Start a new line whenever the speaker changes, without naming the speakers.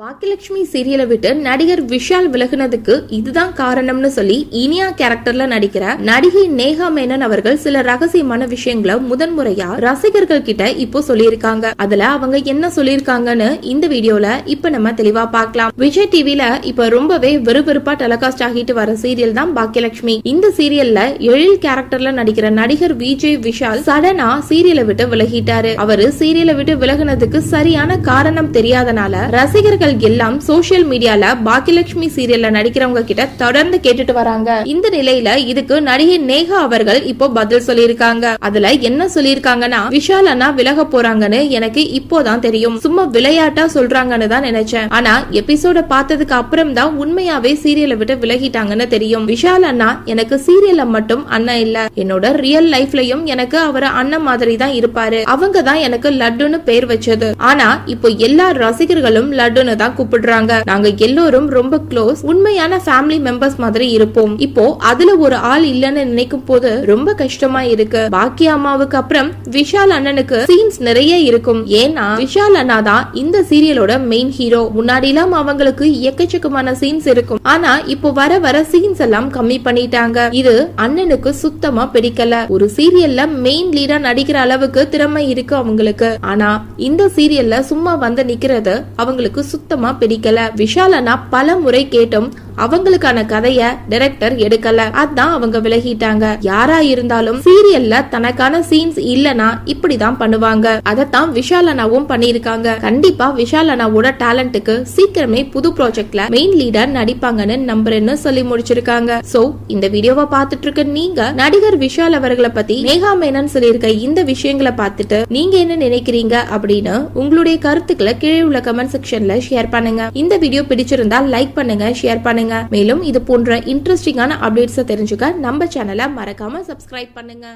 பாக்கியலட்சுமி சீரியலை விட்டு நடிகர் விஷால் விலகுனதுக்கு இதுதான் காரணம்னு சொல்லி இனியா கேரக்டர்ல நடிக்கிற நடிகை நேஹா மேனன் அவர்கள் சில ரகசியமான விஷயங்களை முதன்முறையா ரசிகர்கள் கிட்ட இப்போ சொல்லியிருக்காங்க. அதுல அவங்க என்ன சொல்லியிருக்காங்கன்னு இந்த வீடியோல இப்ப நம்ம தெளிவா பார்க்கலாம். விஜய் டிவில இப்ப ரொம்பவே விறுவிறுப்பா டெலிகாஸ்ட் ஆகிட்டு வர சீரியல் தான் பாக்கியலட்சுமி. இந்த சீரியல்ல எழில் கேரக்டர்ல நடிக்கிற நடிகர் விஜய் விஷால் சடனா சீரியலை விட்டு விலகிட்டாரு. அவரு சீரியலை விட்டு விலகுனதுக்கு சரியான காரணம் தெரியாதனால ரசிகர்கள் எல்லாம் சோசியல் மீடியால பாக்கியலட்சுமி சீரியல்ல நடிக்கிறவங்க கிட்ட தொடர்ந்து கேட்டுட்டு வராங்க. இந்த நிலையில இதுக்கு நடிகை நேகா அவர்கள் இப்போ பதில் சொல்லியிருக்காங்க. அதுல என்ன சொல்லியிருக்காங்கன்னா விஷால் அண்ணா விலக போறாங்கன்னு எனக்கு இப்போதான் தெரியும். சும்மா விளையாட்டா சொல்றாங்கன்னு தான் நினைச்சேன். ஆனா எபிசோட பார்த்ததுக்கு அப்புறம் தான் உண்மையாவே சீரியலை விட்டு விலகிட்டாங்கன்னு தெரியும். விஷால் அண்ணா எனக்கு சீரியல்ல மட்டும் அண்ணன் இல்ல. என்னோட ரியல் லைஃப்லயும் எனக்கு அவர் அண்ணன் மாதிரி தான் இருப்பாரு. அவங்க தான் எனக்கு லட்டுன்னு பேர் வச்சது. ஆனா இப்போ எல்லா ரசிகர்களும் லட்டுன்னு தான் கூப்பிடுறாங்க. நாங்க எல்லோரும் ரொம்ப க்ளோஸ் உண்மையான ஃபேமிலி மெம்பர்ஸ் மாதிரி இருப்போம். இப்போ அதுல ஒரு ஆள் இல்லன்னு நினைக்கும் போது ரொம்ப கஷ்டமா இருக்கு. பாக்கிய அம்மாவுக்கு அப்புறம் விஷால் அண்ணனுக்கு சீன்ஸ் நிறைய இருக்கும். ஏன்னா விஷால் அண்ணா தான் இந்த சீரியலோட மெயின் ஹீரோ முன்னாடிலாம் அவங்களுக்கு எக்கச்சக்கமான சீன்ஸ் இருக்கும். ஆனா இப்போ வர வர சீன்ஸ் எல்லாம் கம்மி பண்ணிட்டாங்க. இது அண்ணனுக்கு சுத்தமா பிடிக்கல. ஒரு சீரியல்ல மெயின் லீடா நடிக்கிற அளவுக்கு திறமை இருக்கு அவங்களுக்கு. ஆனா இந்த சீரியல்ல சும்மா வந்து நிக்கிறது அவங்களுக்கு சுத்தமா பிடிக்கல. விஷால் அண்ணா பல முறை கேட்டும் அவங்களுக்கான கதைய டைரக்டர் எடுக்கல. அதான் அவங்க விலகிட்டாங்க. யாரா இருந்தாலும் சீரியல்ல தனக்கான சீன்ஸ் இல்லனா இப்படிதான் பண்ணுவாங்க. அதத்தான் விஷால் அண்ணாவும் பண்ணிருக்காங்க கண்டிப்பா விஷால் அண்ணாவோட டேலண்ட்டுக்கு சீக்கிரமே புது ப்ராஜெக்ட்ல மெயின் லீடர் நடிப்பாங்கன்னு நம்புறேன்னு சொல்லி முடிச்சிருக்காங்க. சோ இந்த வீடியோவை பார்த்துட்டு இருக்க நீங்க நடிகர் விஷால் அவர்களை பத்தி மேகா மேனன் சொல்லியிருக்க இந்த விஷயங்களை பார்த்துட்டு நீங்க என்ன நினைக்கிறீங்க அப்படின்னு உங்களுடைய கருத்துக்களை கீழே உள்ள கமெண்ட் செக்ஷன்ல ஷேர் பண்ணுங்க. இந்த வீடியோ பிடிச்சிருந்தா லைக் பண்ணுங்க ஷேர் பண்ணுங்க. மேலும் இது போன்ற இன்ட்ரெஸ்டிங்கான அப்டேட்ஸை தெரிஞ்சுக்க நம்ம சேனலை மறக்காம சப்ஸ்கிரைப் பண்ணுங்க.